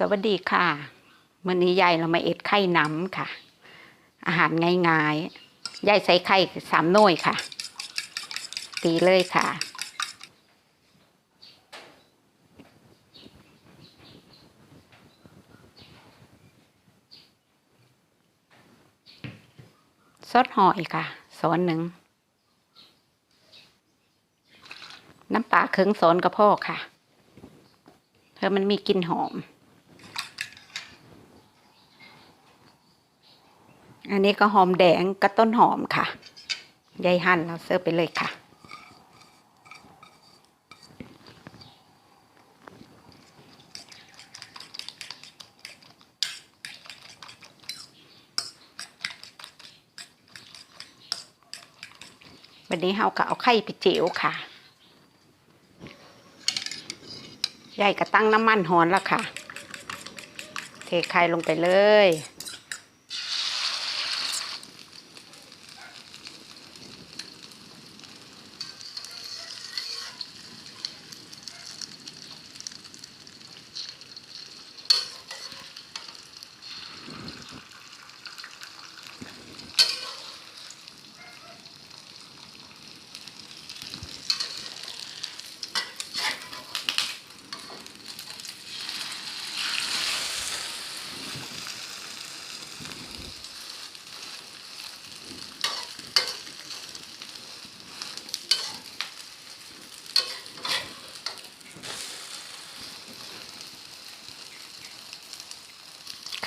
สวัสดีค่ะมื่อนี้ยายเรามาเอ็ดไข่น้ำค่ะ อาหารง่ายๆยายใส่ไข่สามหน่วยค่ะ ตีเลยค่ะซดหอยค่ะซ้อนหนึ่ง น้ำปลาเครื่องซ้อนกระพอค่ะเพื่อมันมีกลิ่นหอม อันนี้ก็หอมแดงกับต้นหอมค่ะยายหั่นเราเสิร์ฟไปเลยค่ะวันนี้เฮาก็เอาไข่ไปเจียวค่ะยายก็ตั้งน้ำมันหอนแล้วค่ะ เทไข่ลงไปเลย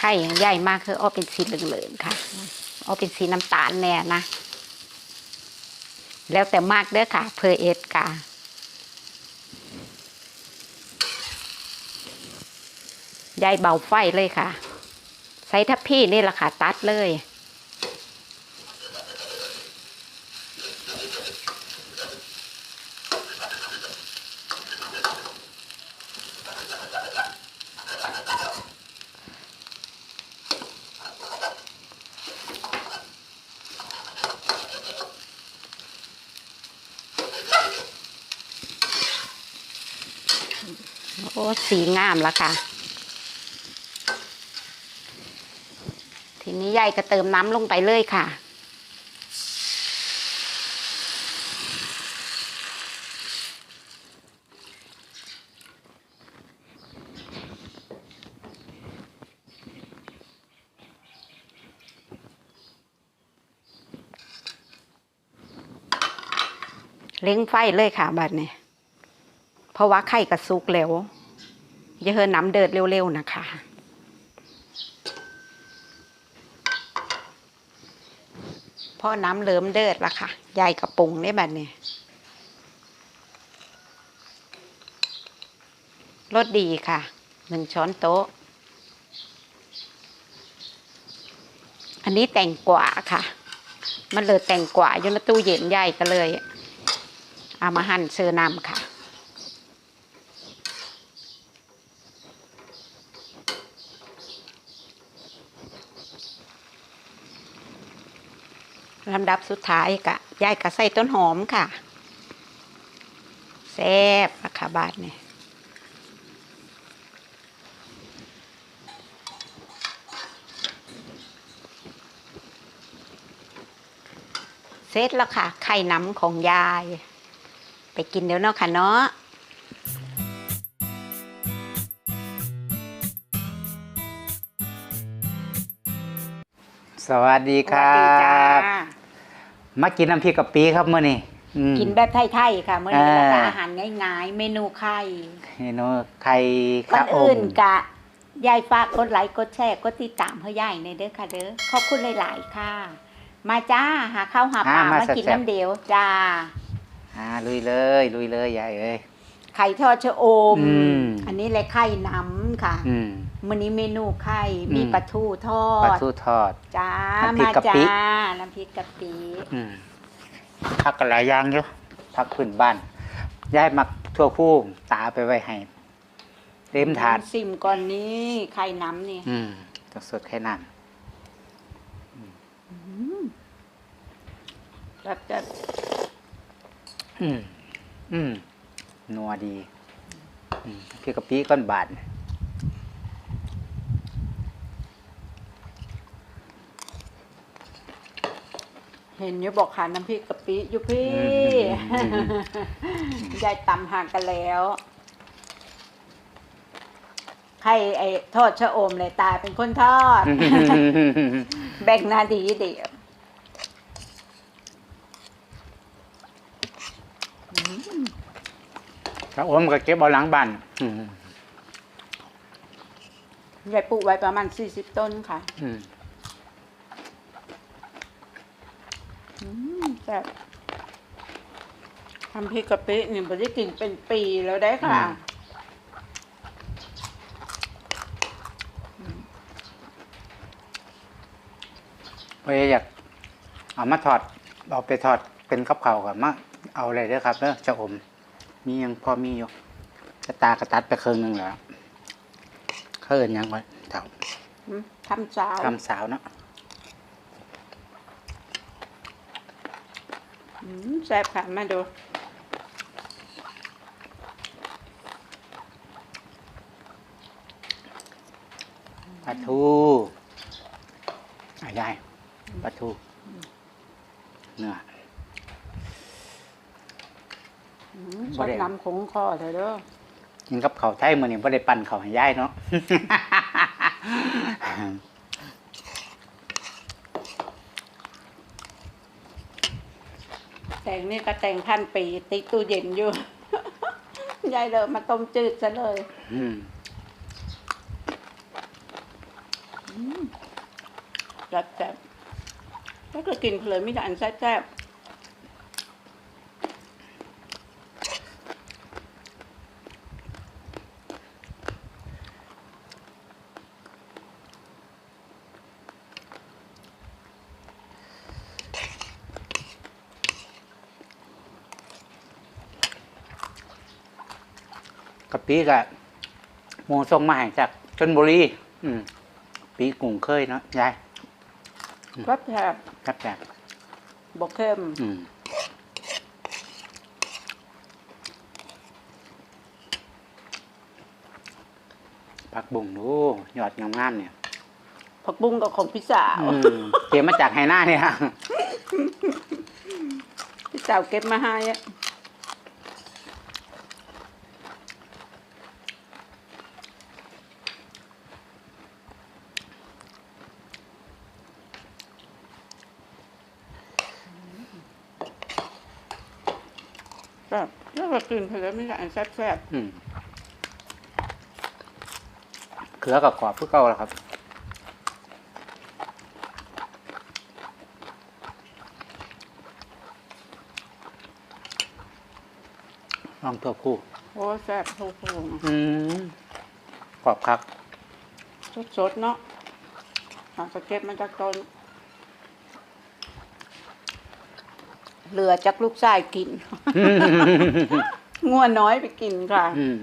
ไข่ใหญ่มากคือเอเป็นสีเหลืองๆค่ะเอเป็นสีน้ำตาลแน่นะ แล้วแต่มากเด้อค่ะ เพอเอสค่ะยายเบาไฟเลยค่ะ ใส่ทับพี่นี่แหละค่ะ ตัดเลย โอ้ สีงามแล้วค่ะ ทีนี้ยายก็เติมน้ำลงไปเลยค่ะ เล้งไฟเลยค่ะบัดนี้เพราะว่าไข่กระซุกแล้ว อย่าเฮินน้ำเดือดเร็วๆนะคะ พอน้ำเริ่มเดือดแล้วค่ะยายกระปุงได้แบบนี้รสดีค่ะหนึ่งช้อนโต๊ะ อันนี้แต่งกว่าค่ะ มันเลยแต่งกว่าอยู่ในตู้เย็นใหญ่ก็เลย เอามาหั่นเสื้อนำค่ะ ลำดับสุดท้ายกะยายกะใส่ต้นหอมค่ะแซ่บอะค่ะบาทเนี่ยเสร็จแล้วค่ะ ไข่น้ำของยาย ไปกินเดี๋ยวเนาะค่ะเนาะ สวัสดีครัสวัสดีจ้าบ มากินน้ำพริกกะปิครับมื้อนี้อืม กินแบบไทยๆค่ะเมื่อนี้อ่าแล้วก็อาหารง่ายๆ เมนูไข่เมนูไข่ก่อข้านวออื่มนกะยายฝากกดไลค์กดแชร์กดติดตามเพื่อยายในเด้อค่ะเด้อขอบคุณหลายๆค่ะ มาจ้าหาข้าวหาปลามากินน้ำเดียวจ้า อ่าลุยเลยลุยเลยยายเอ้ย ไข่ทอดชะอม อืม อันนี้แหละไข่น้ำค่ะ อืม มื้อนี้เมนูไข่มีอืมปลาทูทอปลาดทูทอดจ้าน้ำพริกมากะปิจ้าน้ำพริกกะปิอืมผักกันหลายอย่างอยู่ผักพื้นบ้านยายมักทั่วผู้ตาไปไว้ให้เต็มถาดซิมก่อนนี้ไข่น้ำนี่อืมต้องสดแค่นั้นแบบจะอืมอืมนัวดีอืมพริกกะปิก้อนบาท เห็นอยู่บอกขาน้ำพริกกะปิอยู่พี่อืมยายตำห่างกันแล้ว ใครไอ้ทอดชะอมเลยตายเป็นคนทอด แบ่งหนาดีเดียวพระอมก็เก็บเอาหลังบ้านอืมยายปลูกไว้ประมาณสี่สิบต้นค่ะ อืม อืม แต่บทำพริกกะปินี่ไม่ได้กินเป็นปีแล้วได้ค่ะเอ้ยอยากเอามาทอดเอาไปทอดเป็นกับเขาวกับมาเอาอะไรเด้อครับเด้อจะอม มียังพอมีอยู่กระตากระตัดไปครึ่งหนึงแล้วเขาเอินหยังไว้เท่าอืมทำสาว ทำสาวเนาะ อืม แซ่บค่ะมาดูปลาทูอะยายปลาทูเนื้ออืมบ่ชอบได้น้ำคงคอเถอะเด้อกินกับข้าวไทยมื้อนี้บ่ได้ปั่นข้าวให้ยายเนาะ แต่งนี่ก็แต่งพันปีติดตู้เย็นอยู่ ยายเลยมาต้มจืดซะเลย อืมแซ่บแซ่บแล้วก็กินเพลินไม่ได้อันแซ่บแกะปิก็หมูส่งมาให้จากชลบุรี อืมปีกุ้งเคยเนาะยายก็แซ่บครับจากบกเข้มอืมผักบุ้งดูยอดงามๆเนี่ยผักบุ้งกับของพี่สาว อืมเตรียมมาจากไหหน้าเนี่ยพี่สาวเก็บมาให้อะแบบแล้วก็กินเพลินไม่ได้อัน แซ่บแซ่บอืมเขือกับกรอบเพื่อเก่าแล้วครับลองตัวคู่โอ้แซ่บทุกคนอืมกรอบครับสดๆเนาะเอาสเก็ตมันจากต้นเหลือจากลูกชายกิน ง่วนน้อยไปกินค่ะ อืม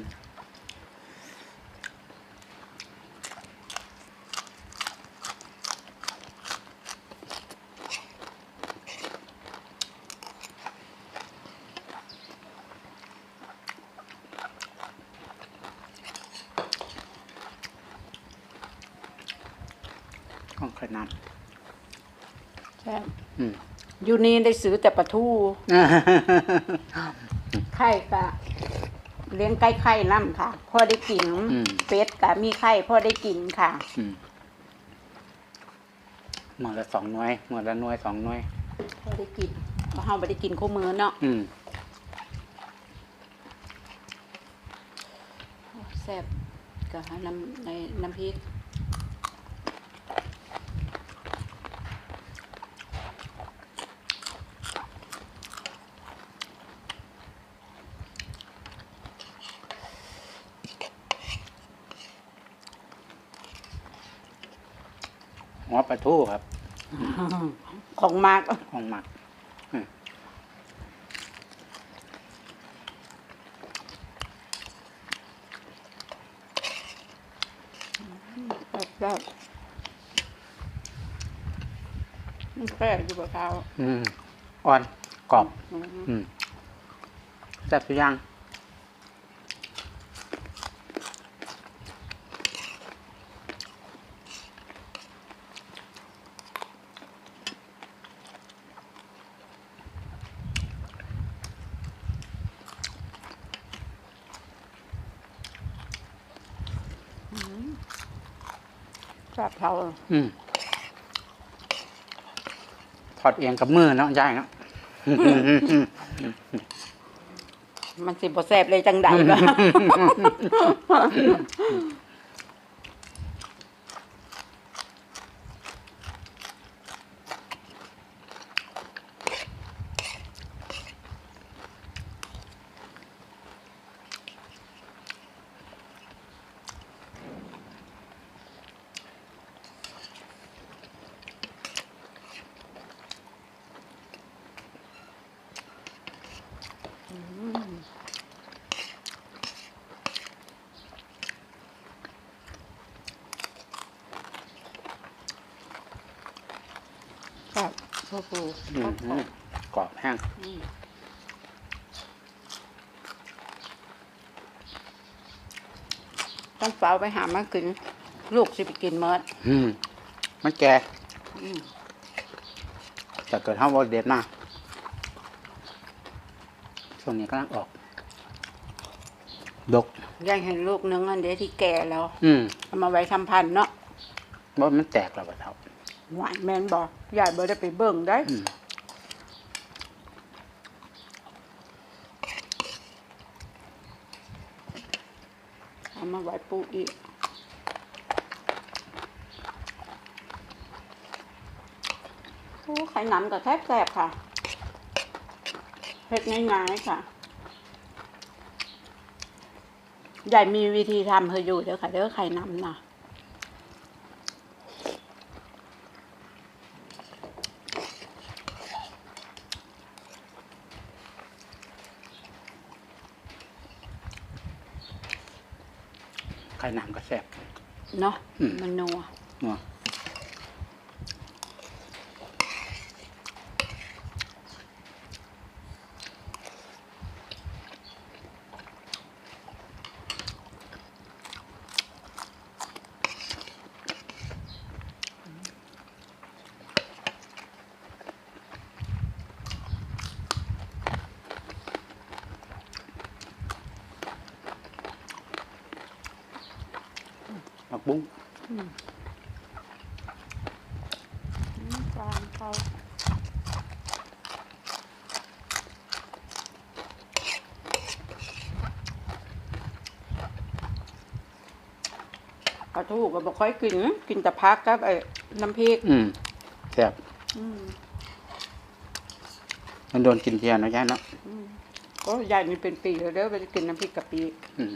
ข้องเคยนใช่ำอืม อยู่นี่ได้ซื้อแต่ปลาทู ไข่กะเลี้ยงไก่ไข่น้ำค่ะพ่อได้กินอืม เป็ดกะมีไข่พ่อได้กินค่ะ อืมหมดละสองหน่วยหมดละหน่วยสองหน่วยพ่อได้กินเพราะเฮาไม่ได้กินคู่มือเนาะอืมแซ่บกะน้ำในน้ำพริก ปลาทูครับ ของมากของหมักแซ่บมันแซ่บอยู่กับเขาอืมอ่อนกรอบ อืมอืมแซ่บทุกอย่าง แซ่บเขาอืมทอดเองกับมือเนาะยายเนาะมันสิบ่แซ่บเลยจังใดล่ะครับ โอ้โหอืมอืมกรอบแห้งต้องเฝ้าไปหามากิน ลูกสิไปกินเมิดอืมมันแก่อืมแต่เกิดห้าวอเด็ดมาช่วงนี้กำลังออก ดก ยายเห็นลูกนึงอันเดียวที่แก่แล้วอืมเอามาไว้ทำพันธุ์เนาะว่ามันแตกแล้วปะเท่า หวานแมนบอกยายบ่ได้ไปเบิ่งได้ อืมเอามาไว้ปลูกอีก โอ้ไข่หนำกับแทบแสบค่ะเฮ็ดง่ายๆค่ะ ยายมีวิธีทำเธออยู่เด้อค่ะ เด้อไข่น้ำนะ ไข่น้ำก็แซ่บเนาะอืมมันนัวนัว ผักบุ้งจานเขาปลาทูก็บ่ค่อยกินนะกินแต่พักกับไอ้น้ำพริกอืมแซ่บอืมมันโดนกินเทียนเนาะยายเนาะก็ยายนี่เป็นปีแล้วเด้อไปกินน้ำพริกกะปิอืม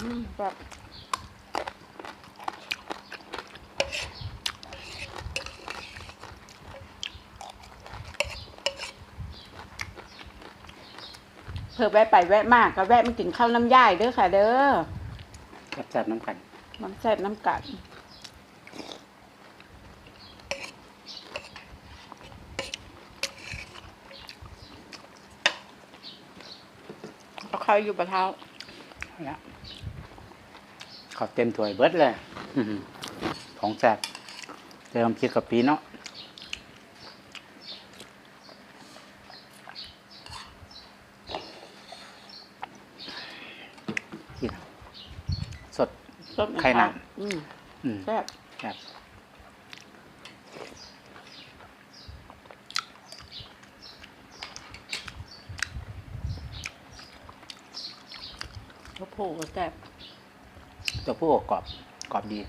อืมแบบ เพิ่อแวะไปแวะมากก็แวะมากินข้าวน้ำย่ายเด้อค่ะ เด้อแซ่บๆน้ำกันน้ำแซ่บน้ำกัดเอาข้าวอยู่ปะเท้าแล้วเขาเต็มถ้วยเบิดเลยอื้อหือของแซ่บเติมพริกกะปิเนาะกินสด ส้มไข่น้อืมอืมแซ่บแซ่บข้าวโพดก็แซ่บตัวผู้กรอบกรอบดี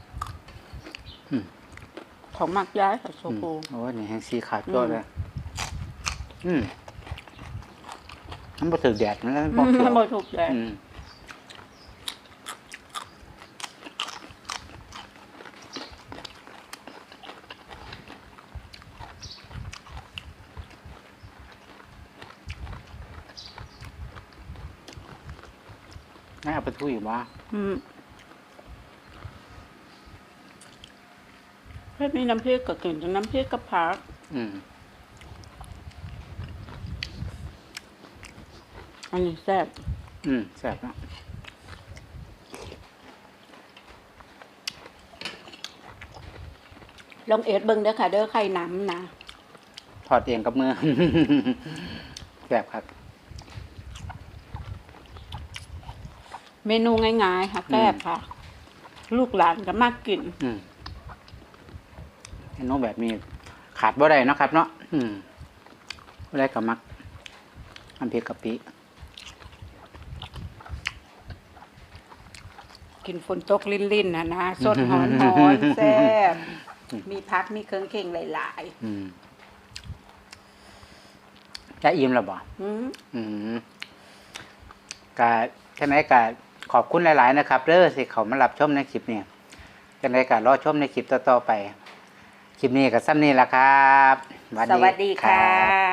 ของมักย้ายค่ะโซอืมโพโอ้ยนี่แห้งสีขาวจ้วเลยอืมมันบ่ถึกแดดมันแล้วบ่เขียวหมดถูกแดด คุยบ่อืมเพื่อมีน้ำพริกกับกลิ่นจากน้ำพริกกับผักอันนี้แซ่บอืมแซ่บนะลองเอ็ดเบิ่งเด้อค่ะ เด้อไข่น้ำนะ ถอดเองกับมือ แซ่บครับ เมนูง่ายๆค่ะแซ่บค่ะ ลูกหลานก็มากกิน อืมเมนูแบบนี้ ขาดบ่ได้เนาะครับ เนาะอืมบ่ได้กับมักน้ำพริกกะปิกินฝนตกลิ่นๆนะนะสดหอนหอนๆแซ่บมีพักมีเครื่องเคียงหลายอืมจะอิ่มแล้วบ่ๆอืมอืมกะใช่ไหมกะ ขอบคุณหลาย ๆ นะครับเด้อสิเขามารับชมในคลิปนี้จังไดการอชมในคลิปต่อ ๆ ไป คลิปนี้ก็ซ้ำนี้ละครับ สวัสดีค่ะรับ